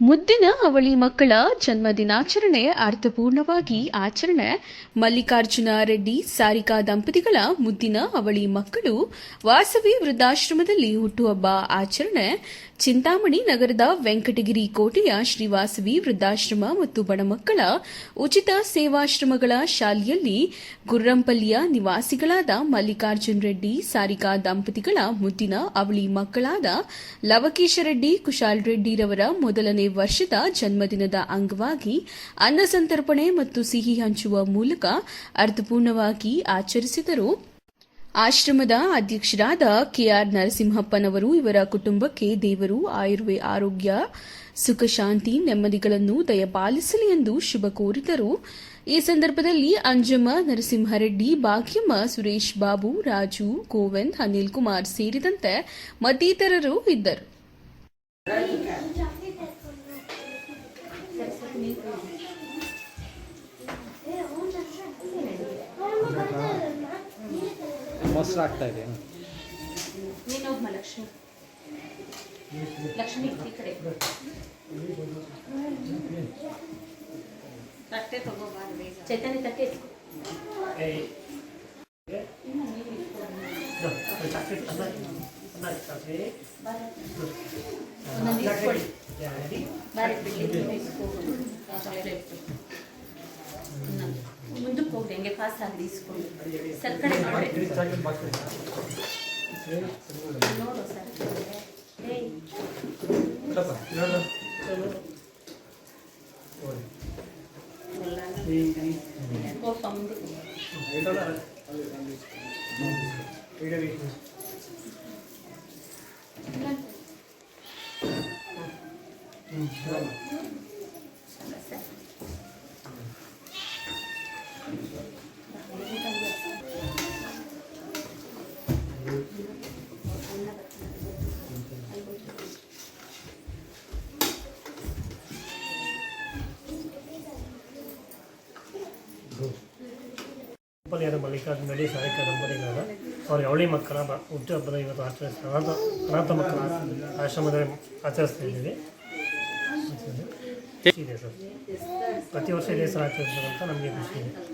ಮುದ್ದಿನ ಅವಳಿ ಮಕ್ಕಳ ಜನ್ಮ ದಿನಾಚರಣೆ ಅರ್ಥಪೂರ್ಣವಾಗಿ ಆಚರಣೆ. ಮಲ್ಲಿಕಾರ್ಜುನ ರೆಡ್ಡಿ, ಸಾರಿಕಾ ದಂಪತಿಗಳ ಮುದ್ದಿನ ಅವಳಿ ಮಕ್ಕಳು ವಾಸವಿ ವೃದ್ಧಾಶ್ರಮದಲ್ಲಿ ಹುಟ್ಟುಹಬ್ಬ ಆಚರಣೆ. ಚಿಂತಾಮಣಿ ನಗರದ ವೆಂಕಟಗಿರಿ ಕೋಟೆಯ ಶ್ರೀವಾಸವಿ ವೃದ್ಧಾಶ್ರಮ ಮತ್ತು ಬಡಮಕ್ಕಳ ಉಚಿತ ಸೇವಾಶ್ರಮಗಳ ಶಾಲೆಯಲ್ಲಿ ಗುರ್ರಂಪಲ್ಲಿಯ ನಿವಾಸಿಗಳಾದ ಮಲ್ಲಿಕಾರ್ಜುನ ರೆಡ್ಡಿ, ಸಾರಿಕಾ ದಂಪತಿಗಳ ಮುದ್ದಿನ ಅವಳಿ ಮಕ್ಕಳಾದ ಲವಕೇಶ ರೆಡ್ಡಿ, ಕುಶಾಲ್ ರೆಡ್ಡಿರವರ ಮೊದಲನೇ ವರ್ಷದ ಜನ್ಮದಿನದ ಅಂಗವಾಗಿ ಅನ್ನ ಸಂತರ್ಪಣೆ ಮತ್ತು ಸಿಹಿ ಹಂಚುವ ಮೂಲಕ ಅರ್ಥಪೂರ್ಣವಾಗಿ ಆಚರಿಸಿದರು. ಆಶ್ರಮದ ಅಧ್ಯಕ್ಷರಾದ ಕೆಆರ್ ನರಸಿಂಹಪ್ಪನವರು ಇವರ ಕುಟುಂಬಕ್ಕೆ ದೇವರು, ಆಯುರ್ವೇ, ಆರೋಗ್ಯ, ಸುಖ, ಶಾಂತಿ, ನೆಮ್ಮದಿಗಳನ್ನು ದಯಪಾಲಿಸಲಿ ಎಂದು ಶುಭ ಕೋರಿದರು. ಈ ಸಂದರ್ಭದಲ್ಲಿ ಅಂಜಮ್ಮ, ನರಸಿಂಹರೆಡ್ಡಿ, ಭಾಗ್ಯಮ್ಮ, ಸುರೇಶ್ ಬಾಬು, ರಾಜು, ಗೋವಿಂದ್ ಅನಿಲ್ ಕುಮಾರ್ ಸೇರಿದಂತೆ ಮತ್ತಿತರರು ಇದ್ದರು. ಮೊಸರು ಆಗ್ತಾ ಇದೆ ನೀನೊಬ್ಬ ಲಕ್ಷ್ಮಿ. ಲಕ್ಷ್ಮಿ ಈ ಕಡೆ. ತಟ್ಟೆ ತಗೋಬಾರ್ದು. ಚೈತನ್ಯ ತಟ್ಟೆ. ಎತ್ಕೊ. ಒಂದೊಂದು ಇಸ್ಕೊಳ್ಳಿ. ಬಾರೆ ಬಿಡ್ಲಿ, ಇನ್ನೊಂದು ಇಸ್ಕೊಳ್ಳಿ. ಚಾಕ್ಲೇಟ್. ಇನ್ನೊಂದು. ಮುಂದಕ್ಕೆ ಹೋಗ್ರಿ ಹಂಗೆ ಪಾಸ್ ಆಗಲಿ ಇಸ್ಕೊಂಡು ಸರ್ ಕಡೆ ನೋಡಿ ನೋಡು ಸರ್ ಏಯ್ ಕೋಪ ಮುಂದಕ್ಕೆ ದಂಪತಿಯಾದ ಮಲ್ಲಿಕಾರ್ಜುನ ರೆಡ್ಡಿ ಸಾರಿಕಾ ದಂಪತಿಗಳಾದ ಅವ್ರಿಗೆ ಅವಳಿ ಮಕ್ಕಳ ಹುಟ್ಟುಹಬ್ಬದ ಇವತ್ತು ಆಚರಿಸ್ತಾರೆ ಅನಾಥ ಅನಾಥ ಮಕ್ಕಳ ಆಶ್ರಮದಲ್ಲಿ ಆಚರಿಸ್ತಾ ಇದ್ದೀವಿ. ಇದೆ ಸರ್. ಪ್ರತಿ ವರ್ಷ ಇದೇ ಆಚರಿಸೋದಂತ ನಮಗೆ ಖುಷಿ ಇದೆ.